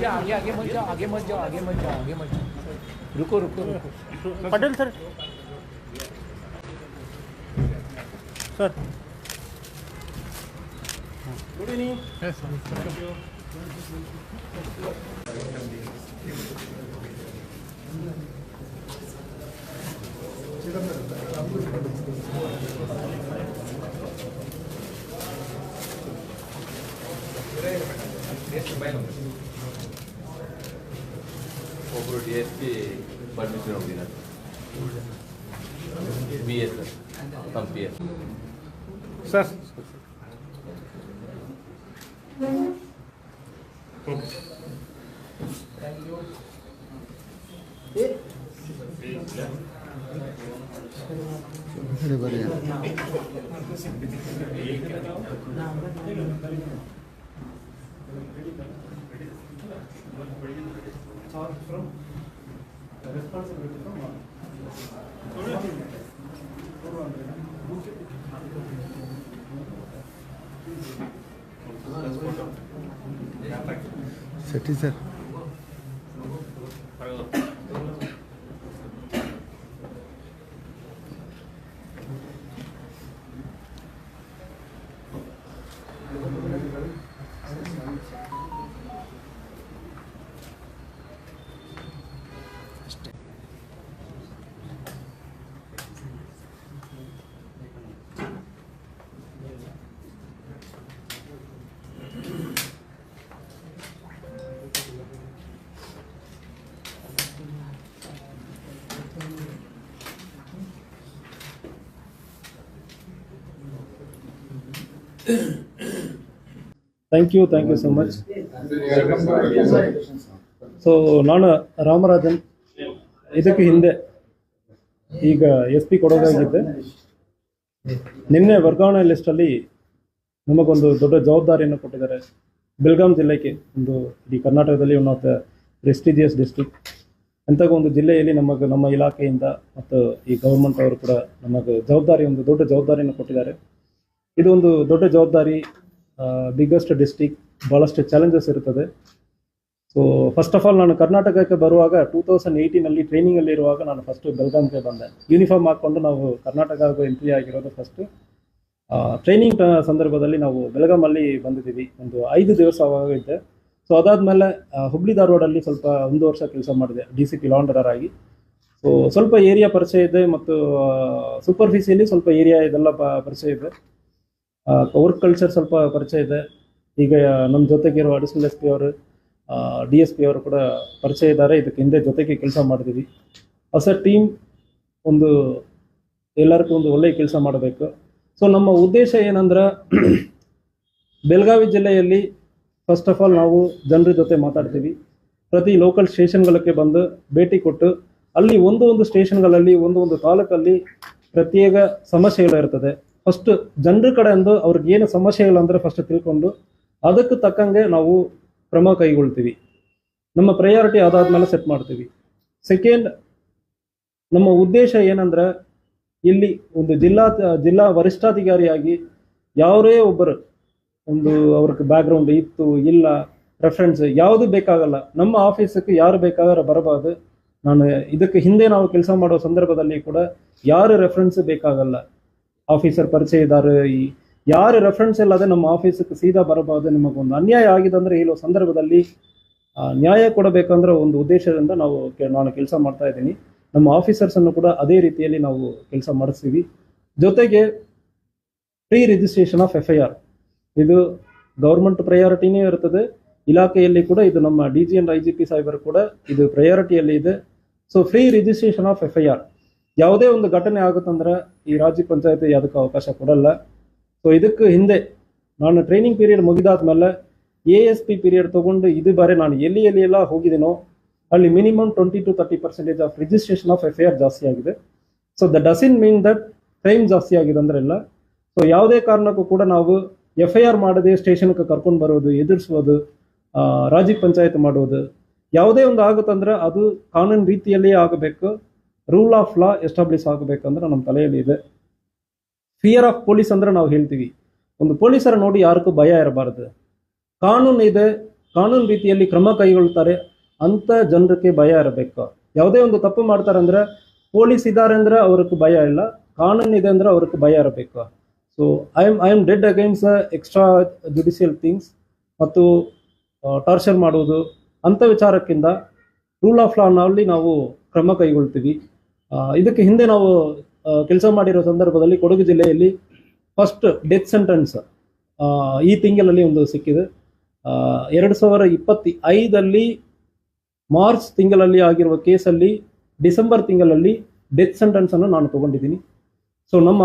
जाओ मत जाओ रुको रुको पटेल सर। सर। ಒಬ್ಬರು ಡಿ ಎಸ್ ಪಿ ಪರ್ಮಿಷನ್ ಹೋಗಿದ್ದಾರೆ ಬಿ ಎಸ್ ತಮ್ಮ P S sir charge from the responsibility from one. Set is there. sir thank you thank you so much so ನಾನು ರಾಮರಾಜನ್ ಇದಕ್ಕೆ ಹಿಂದೆ ಈಗ ಎಸ್ ಪಿ ಕೊಡೋದಾಗಿದ್ದೆ. ನಿನ್ನೆ ವರ್ಗಾವಣೆ ಲಿಸ್ಟಲ್ಲಿ ನಮಗೊಂದು ದೊಡ್ಡ ಜವಾಬ್ದಾರಿಯನ್ನು ಕೊಟ್ಟಿದ್ದಾರೆ. ಬೆಳಗಾಂ ಜಿಲ್ಲೆಗೆ ಒಂದು ಇಡೀ ಕರ್ನಾಟಕದಲ್ಲಿ one of the prestigious district ಅಂತಾಗ ಒಂದು ಜಿಲ್ಲೆಯಲ್ಲಿ ನಮಗೆ ನಮ್ಮ ಇಲಾಖೆಯಿಂದ ಮತ್ತು ಈ ಗೌರ್ಮೆಂಟ್ ಅವರು ಕೂಡ ನಮಗೆ ಜವಾಬ್ದಾರಿ, ಒಂದು ದೊಡ್ಡ ಜವಾಬ್ದಾರಿಯನ್ನು ಕೊಟ್ಟಿದ್ದಾರೆ. ಇದು ಒಂದು ದೊಡ್ಡ ಜವಾಬ್ದಾರಿ ಬಿಗ್ಗೆಸ್ಟ್ ಡಿಸ್ಟಿಕ್ ಭಾಳಷ್ಟು ಚಾಲೆಂಜಸ್ ಇರುತ್ತದೆ ಸೊ ಫಸ್ಟ್ ಆಫ್ ಆಲ್ ನಾನು ಕರ್ನಾಟಕಕ್ಕೆ ಬರುವಾಗ ಟೂ ತೌಸಂಡ್ ಏಯ್ಟೀನಲ್ಲಿ ಟ್ರೈನಿಂಗಲ್ಲಿ ಇರುವಾಗ ನಾನು ಫಸ್ಟ್ ಬೆಲ್ಗಾಮ್ಗೆ ಬಂದೆ. ಯೂನಿಫಾರ್ಮ್ ಹಾಕ್ಕೊಂಡು ನಾವು ಕರ್ನಾಟಕ ಎಂಟ್ರಿ ಆಗಿರೋದು ಫಸ್ಟ್ ಟ್ರೈನಿಂಗ್ ಸಂದರ್ಭದಲ್ಲಿ ನಾವು ಬೆಳಗಾಮಲ್ಲಿ ಬಂದಿದ್ದೀವಿ. ಒಂದು ಐದು ದಿವಸ ಇದ್ದೆ. ಸೊ ಅದಾದಮೇಲೆ ಹುಬ್ಳಿ ಧಾರವಾಡಲ್ಲಿ ಸ್ವಲ್ಪ ಒಂದು ವರ್ಷ ಕೆಲಸ ಮಾಡಿದೆ ಡಿ ಸಿ ಪಿ ಲಾಂಡರರ್ ಆಗಿ. ಸೊ ಸ್ವಲ್ಪ ಏರಿಯಾ ಪರಿಚಯ ಇದೆ ಮತ್ತು ಸೂಪರ್ಫಿಸಿಯಲ್ಲಿ ಸ್ವಲ್ಪ ಏರಿಯಾ ಇದೆಲ್ಲ ಪರಿಚಯ ಇದೆ. ವರ್ಕ್ ಕಲ್ಚರ್ ಸ್ವಲ್ಪ ಪರಿಚಯ ಇದೆ. ಈಗ ನಮ್ಮ ಜೊತೆಗಿರುವ ಅಡಿಷನಲ್ ಎಸ್ ಪಿ ಅವರು ಡಿ ಎಸ್ ಪಿ ಅವರು ಕೂಡ ಪರಿಚಯ ಇದ್ದಾರೆ. ಇದಕ್ಕೆ ಹಿಂದೆ ಜೊತೆಗೆ ಕೆಲಸ ಮಾಡಿದ್ದೀವಿ ಹೊಸ ಟೀಮ್ ಒಂದು ಎಲ್ಲರಿಗೂ ಒಂದು ಒಳ್ಳೆಯ ಕೆಲಸ ಮಾಡಬೇಕು. ಸೊ ನಮ್ಮ ಉದ್ದೇಶ ಏನಂದ್ರೆ ಬೆಳಗಾವಿ ಜಿಲ್ಲೆಯಲ್ಲಿ ಫಸ್ಟ್ ಆಫ್ ಆಲ್ ನಾವು ಜನರ ಜೊತೆ ಮಾತಾಡ್ತೀವಿ. ಪ್ರತಿ ಲೋಕಲ್ ಸ್ಟೇಷನ್ಗಳಿಗೆ ಬಂದು ಭೇಟಿ ಕೊಟ್ಟು, ಅಲ್ಲಿ ಒಂದು ಒಂದು ಸ್ಟೇಷನ್ಗಳಲ್ಲಿ, ಒಂದು ಒಂದು ತಾಲೂಕಲ್ಲಿ ಪ್ರತ್ಯೇಕ ಸಮಸ್ಯೆಗಳಿರ್ತದೆ ಫಸ್ಟ್ ಜನರ ಕಡೆಯಿಂದ ಅವ್ರಿಗೆ ಏನು ಸಮಸ್ಯೆಗಳಂದ್ರೆ ಫಸ್ಟ್ ತಿಳ್ಕೊಂಡು, ಅದಕ್ಕೆ ತಕ್ಕಂಗೆ ನಾವು ಕ್ರಮ ಕೈಗೊಳ್ತೀವಿ. ನಮ್ಮ ಪ್ರಯಾರಿಟಿ ಅದಾದ್ಮೇಲೆ ಸೆಟ್ ಮಾಡ್ತೀವಿ. ಸೆಕೆಂಡ್ ನಮ್ಮ ಉದ್ದೇಶ ಏನಂದ್ರೆ ಇಲ್ಲಿ ಒಂದು ಜಿಲ್ಲಾ ಜಿಲ್ಲಾ ವರಿಷ್ಠಾಧಿಕಾರಿಯಾಗಿ ಯಾರೇ ಒಬ್ಬರು ಒಂದು ಅವ್ರಿಗೆ ಬ್ಯಾಕ್ಗ್ರೌಂಡ್ ಇತ್ತು, ಇಲ್ಲ ರೆಫರೆನ್ಸ್ ಯಾವುದು ಬೇಕಾಗಲ್ಲ, ನಮ್ಮ ಆಫೀಸಕ್ಕೆ ಯಾರು ಬೇಕಾದ್ರೆ ಬರಬಾರ್ದು. ನಾನು ಇದಕ್ಕೆ ಹಿಂದೆ ನಾವು ಕೆಲಸ ಮಾಡೋ ಸಂದರ್ಭದಲ್ಲಿ ಕೂಡ ಯಾರು ರೆಫರೆನ್ಸ್ ಬೇಕಾಗಲ್ಲ. ಆಫೀಸರ್ ಪರಿಚಯದಾರ ಈ ಯಾರು ರೆಫರೆನ್ಸ್ ಇಲ್ಲದೆ ನಮ್ಮ ಆಫೀಸಕ್ಕೆ ಸೀದಾ ನಿಮಗೆ ನಿಮಗೊಂದು ಅನ್ಯಾಯ ಆಗಿದೆ ಅಂದ್ರೆ ಹೇಳುವ ಸಂದರ್ಭದಲ್ಲಿ ನ್ಯಾಯ ಕೊಡಬೇಕಂದ್ರೆ ಒಂದು ಉದ್ದೇಶದಿಂದ ನಾವು ನಾನು ಕೆಲಸ ಮಾಡ್ತಾ ಇದ್ದೀನಿ. ನಮ್ಮ ಆಫೀಸರ್ಸ್ ಅನ್ನು ಕೂಡ ಅದೇ ರೀತಿಯಲ್ಲಿ ನಾವು ಕೆಲಸ ಮಾಡಿಸ್ತೀವಿ. ಜೊತೆಗೆ pre registration of F I R ಇದು ಗೌರ್ಮೆಂಟ್ ಪ್ರಯಾರಿಟಿನೇ ಇರ್ತದೆ. ಇಲಾಖೆಯಲ್ಲಿ ಕೂಡ ಇದು ನಮ್ಮ D G and I G P ಸಾಹೇಬರು ಕೂಡ ಇದು ಪ್ರಯಾರಿಟಿಯಲ್ಲಿ ಇದೆ. So free registration of F I R ಯಾವುದೇ ಒಂದು ಘಟನೆ ಆಗುತ್ತಂದ್ರೆ ಈ ರಾಜ್ಯ ಪಂಚಾಯತಿ ಅದಕ್ಕೆ ಅವಕಾಶ ಕೊಡಲ್ಲ. ಸೊ ಇದಕ್ಕೆ ಹಿಂದೆ ನಾನು ಟ್ರೈನಿಂಗ್ ಪೀರಿಯಡ್ ಮುಗಿದಾದ್ಮೇಲೆ ಎ ಎಸ್ ಪಿ ಪೀರಿಯಡ್ ತೊಗೊಂಡು ಇದು ಬಾರಿ ನಾನು ಎಲ್ಲಿ ಎಲ್ಲಿ ಎಲ್ಲ ಹೋಗಿದ್ದೀನೋ ಅಲ್ಲಿ minimum twenty to thirty percentage of registration of F I R ಜಾಸ್ತಿ ಆಗಿದೆ. So the doesn't mean that crime ಜಾಸ್ತಿ ಆಗಿದೆ ಅಂದ್ರೆ ಇಲ್ಲ. ಸೊ ಯಾವುದೇ ಕಾರಣಕ್ಕೂ ಕೂಡ ನಾವು ಎಫ್ ಐ ಆರ್ ಮಾಡದೆ ಸ್ಟೇಷನ್ಗೆ ಕರ್ಕೊಂಡು ಬರೋದು, ಎದುರಿಸೋದು ರಾಜಿ ಪಂಚಾಯತ್ ಮಾಡೋದು, ಯಾವುದೇ ಒಂದು ಆಗುತ್ತಂದ್ರೆ ಅದು ಕಾನೂನು ರೀತಿಯಲ್ಲಿಯೇ ಆಗಬೇಕು ರೂಲ್ ಆಫ್ ಲಾ ಎಸ್ಟಾಬ್ಲಿಷ್ ಆಗಬೇಕಂದ್ರೆ ನಮ್ಮ ತಲೆಯಲ್ಲಿ ಇದೆ. ಫಿಯರ್ ಆಫ್ ಪೊಲೀಸ್ ಅಂದ್ರೆ ನಾವು ಹೇಳ್ತೀವಿ. ಒಂದು ಪೊಲೀಸರ ನೋಡಿ ಯಾರಿಗೂ ಭಯ ಇರಬಾರದು. ಕಾನೂನು ಇದೆ, ಕಾನೂನು ರೀತಿಯಲ್ಲಿ ಕ್ರಮ ಕೈಗೊಳ್ತಾರೆ, ಅಂತ ಜನರಿಗೆ ಭಯ ಇರಬೇಕು. ಯಾವುದೇ ಒಂದು ತಪ್ಪು ಮಾಡ್ತಾರೆ ಅಂದ್ರೆ ಪೊಲೀಸ್ ಇದ್ದಾರೆ ಅಂದ್ರೆ ಅವ್ರಿಗೆ ಭಯ ಇಲ್ಲ, ಕಾನೂನು ಇದೆ ಅಂದ್ರೆ ಅವ್ರಿಗೆ ಭಯ ಇರಬೇಕು. So I am I am dead against extra judicial things ಮತ್ತು ಟಾರ್ಚರ್ ಮಾಡುವುದು ಅಂಥ ವಿಚಾರಕ್ಕಿಂತ ರೂಲ್ ಆಫ್ ಲಾನಲ್ಲಿ ನಾವು ಕ್ರಮ ಕೈಗೊಳ್ತೀವಿ. ಇದಕ್ಕೆ ಹಿಂದೆ ನಾವು ಕೆಲಸ ಮಾಡಿರೋ ಸಂದರ್ಭದಲ್ಲಿ ಕೊಡಗು ಜಿಲ್ಲೆಯಲ್ಲಿ ಫಸ್ಟ್ ಡೆತ್ ಸೆಂಟೆನ್ಸ್ ಈ ತಿಂಗಳಲ್ಲಿ ಒಂದು ಸಿಕ್ಕಿದೆ. ಎರಡು ಸಾವಿರ ಇಪ್ಪತ್ತಿ ಐದಲ್ಲಿ ಮಾರ್ಚ್ ತಿಂಗಳಲ್ಲಿ ಆಗಿರುವ ಕೇಸಲ್ಲಿ ಡಿಸೆಂಬರ್ ತಿಂಗಳಲ್ಲಿ ಡೆತ್ ಸೆಂಟೆನ್ಸನ್ನು ನಾನು ತಗೊಂಡಿದ್ದೀನಿ. ಸೊ ನಮ್ಮ